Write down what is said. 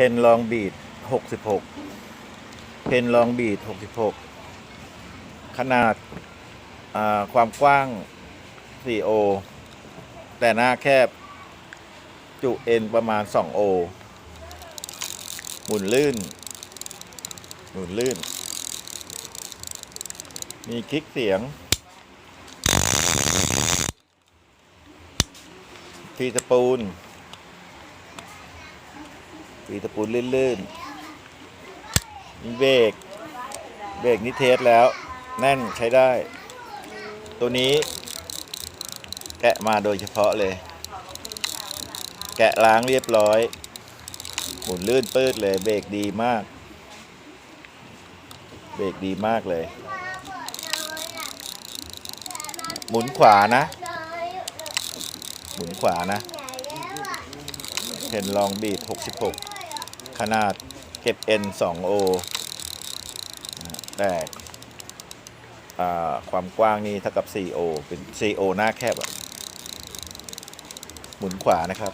เพนลองบีดหกสิบหกเพนลองบีดหกสิบหกขนาดาความกว้าง 4O แต่หน้าแคบ จุเอ็นประมาณ 2O หมุนลื่น หมุนลื่น มีคลิกเสียงฟีสปูน ฟีสปูลื่นๆมีเบรกเบรกนี่เทสแล้ว แน่นใช้ได้ ตัวนี้ แกะมาโดยเฉพาะเลย แกะล้างเรียบร้อย หมุนลื่นปืดเลย เบรกดีมาก เบรกดีมากเลย หมุนขวานะ หมุนขวานะเห็นลองบีด66 ขนาดเก็บ N 2 O แต่ความกว้างนี่เท่ากับ 4O เป็น 4O หน้าแคบหมุนขวานะครับ